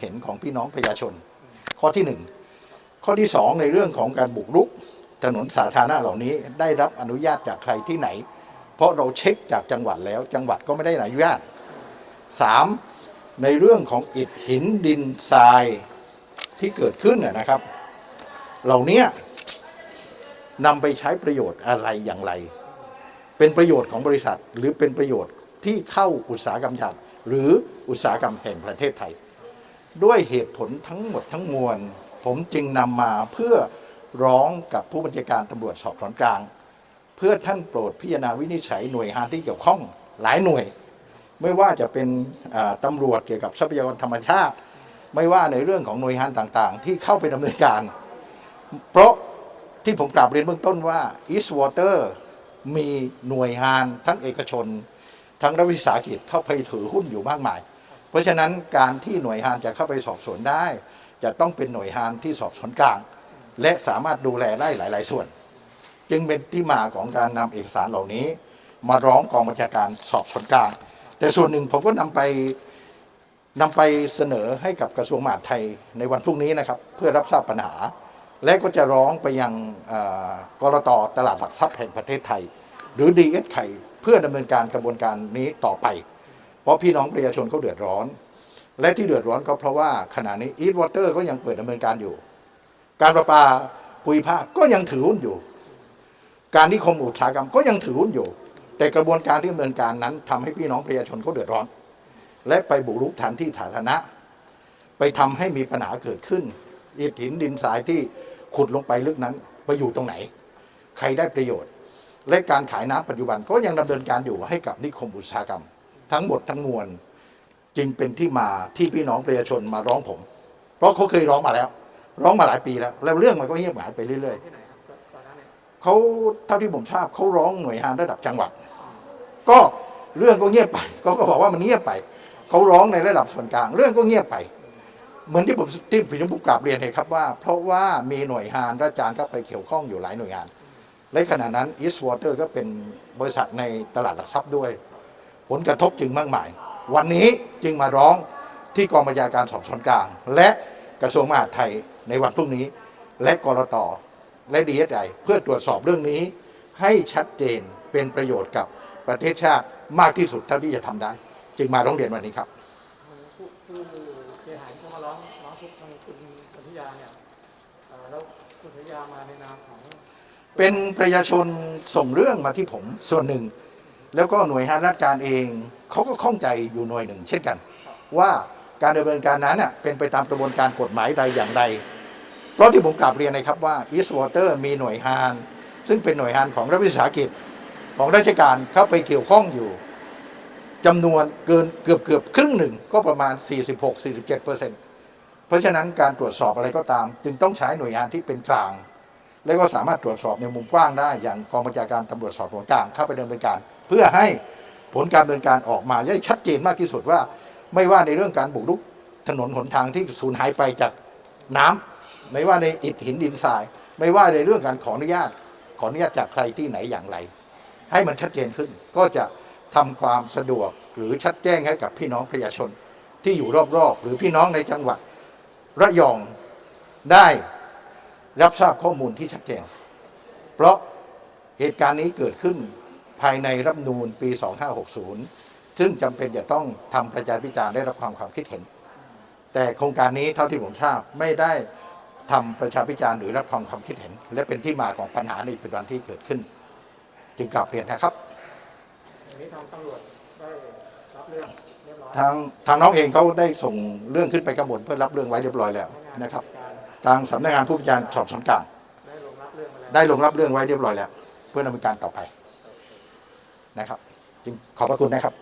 เห็นของพี่น้องประชาชน ข้อที่หนึ่งข้อที่สองในเรื่องของการบุกรุก ถนนสาธารณะเหล่านี้ได้รับอนุญาตจากใครที่ไหน เพราะเราเช็คจากจังหวัดแล้ว จังหวัดก็ไม่ได้อนุญาตสามในเรื่องของอิฐหินดินทรายที่เกิดขึ้นนะนะครับ เหล่านี้นำไปใช้ประโยชน์อะไรอย่างไร เป็นประโยชน์ของบริษัท หรือเป็นประโยชน์ที่เข้าอุตสาหกรรมชาติหรืออุตสาหกรรมแห่งประเทศไทย ด้วยเหตุผลทั้งหมดทั้งมวล ผมจึงนำมาเพื่อร้องกับผู้บัญชาการตำรวจสอบสวนกลาง เพื่อท่านโปรดพิจารณาวินิจฉัยหน่วยงานที่เกี่ยวข้องหลายหน่วย ไม่ว่าจะเป็นตำรวจเกี่ยวกับทรัพยากรธรรมชาติ ไม่ว่าในเรื่องของหน่วยงานต่างๆ ที่เข้าไปดำเนินการ เพราะที่ผมกราบเรียนเบื้องต้นว่า East Water มีหน่วยงานทั้งเอกชน ทั้งรัฐวิสาหกิจเข้าไปถือหุ้นอยู่มากมาย เพราะฉะนั้นการที่หน่วยงานจะเข้าไปสอบสวนได้ จะต้องเป็นหน่วยงานที่สอบสวนกลาง และสามารถดูแลได้หลาย ๆ ส่วน จึงเป็นที่มาของการนำเอกสารเหล่านี้ มาร้องกองบัญชาการสอบสวนกลาง แต่ส่วนหนึ่งผมก็นำไปนำไปเสนอให้กับกระทรวงมหาดไทยในวันพรุ่งนี้นะครับ เพื่อรับทราบปัญหา และก็จะร้องไปยังกรตตลาดหลักทรัพย์แห่งประเทศไทย หรือ DS ไทยเพื่อดำเนินการกระบวนการนี้ต่อไป ราะพี่น้องประชาชนเขาเดือดร้อน และที่เดือดร้อนก็เพราะว่าขณะนี้ East Water ก็ยังเปิดดำเนินการอยู่ การประปาภูมิภาคก็ยังถือหุ้นอยู่ การนิคมอุตสาหกรรมก็ยังถือหุ้นอยู่ แต่กระบวนการที่ดำเนินการนั้นทำให้พี่น้องประชาชนเขาเดือดร้อน และไปบุกรุกฐานที่สาธารณะ ไปทำให้มีปัญหาเกิดขึ้นอิฐหินดินทรายที่ขุดลงไปลึกนั้นไปอยู่ตรงไหน ใครได้ประโยชน์ และการขายน้ำปัจจุบันก็ยังดำเนินการอยู่ให้กับนิคมอุตสาหกรรม ทั้งหมดทั้งมวลจึงเป็นที่มาที่พี่น้องประชาชนมาร้องผม เพราะเขาเคยร้องมาแล้ว ร้องมาหลายปีแล้ว แล้วเรื่องมันก็เงียบหายไปเรื่อยๆเขาเท่าที่ผมทราบเขาร้องหน่วยงานระดับจังหวัด ก็เรื่องก็เงียบไปเขาก็บอกว่ามันเงียบไปเขาร้องในระดับส่วนกลาง เรื่องก็เงียบไป เหมือนที่ผมที่ผมผมกราบเรียนเลยครับว่า เพราะว่ามีหน่วยงานราชการก็ไปเกี่ยวข้องอยู่หลายหน่วยงานและขณะนั้น East Water ก็เป็นบริษัทในตลาดหลักทรัพย์ด้วย ผลกระทบจึงมากมาย วันนี้จึงมาร้องที่กองบัญชาการสอบสวนกลาง และกระทรวงมหาดไทยในวันพรุ่งนี้ และกรตและดีเอสไอเพื่อตรวจสอบเรื่องนี้ ให้ชัดเจนเป็นประโยชน์กับประเทศชาติมากที่สุดเท่าที่จะทำได้ จึงมาร้องเรียนวันนี้ครับผู้เสียหายที่เขามาร้องร้องทุกข์ทางคุณสัญญาเนี่ยแล้วคุณสัญญามาในนามของเป็นประชาชนส่งเรื่องมาที่ผมส่วนหนึ่ง แล้วก็หน่วยงานราชการเองเขาก็ข้องใจอยู่หน่วยหนึ่ง เช่นกัน ว่าการดำเนินการนั้นน่ะเป็นไปตามกระบวนการกฎหมายใดอย่างใด เพราะที่ผมกราบเรียนนะครับว่า East Water มีหน่วยงาน ซึ่งเป็นหน่วยงานของรัฐวิสาหกิจของราชการเข้าไปเกี่ยวข้องอยู่จำนวนเกินเกือบเกือบครึ่งหนึ่งก็ประมาณ 46-47เปอร์เซ็นต์เพราะฉะนั้นการตรวจสอบอะไรก็ตาม จึงต้องใช้หน่วยงานที่เป็นกลาง และก็สามารถตรวจสอบในมุมกว้างได้อย่างกองบัญชาการตำรวจสอบสวนกลางเข้าไปดำเนินการ เพื่อให้ผลการดำเนินการออกมาได้ชัดเจนมากที่สุดว่า ไม่ว่าในเรื่องการบุกรุกถนนหนทางที่สูญหายไปจากน้ำไม่ว่าในอิฐหินดินทราย ไม่ว่าในเรื่องการขออนุญาต ขออนุญาตจากใครที่ไหนอย่างไร ให้มันชัดเจนขึ้นก็จะทำความสะดวกหรือชัดแจ้งให้กับพี่น้องประชาชนที่อยู่รอบๆ หรือพี่น้องในจังหวัดระยองได้ รับทราบข้อมูลที่ชัดเจน เพราะเหตุการณ์นี้เกิดขึ้นภายในรัฐธรรมนูญปี 2560 ซึ่งจำเป็นจะต้องทำประชาพิจารณ์ได้รับความความคิดเห็น แต่โครงการนี้เท่าที่ผมทราบไม่ได้ทำประชาพิจารณ์หรือรับความความคิดเห็น และเป็นที่มาของปัญหาในปัจจุบันที่เกิดขึ้น จึงกลับเรียนนะครับอย่างนี้ทางตำรวจได้รับเรื่องเรียบร้อยทางทางน้องเองเขาได้ส่งเรื่องขึ้นไปกำหนดเพื่อรับเรื่องไว้เรียบร้อยแล้วนะครับ ทางสำนักงานผู้พิจารณาสอบสวนกลางได้ลงรับเรื่องมาแล้วได้ลงรับเรื่องไว้เรียบร้อยแล้ว เพื่อดำเนินการต่อไปนะครับ จึงขอบพระคุณนะครับ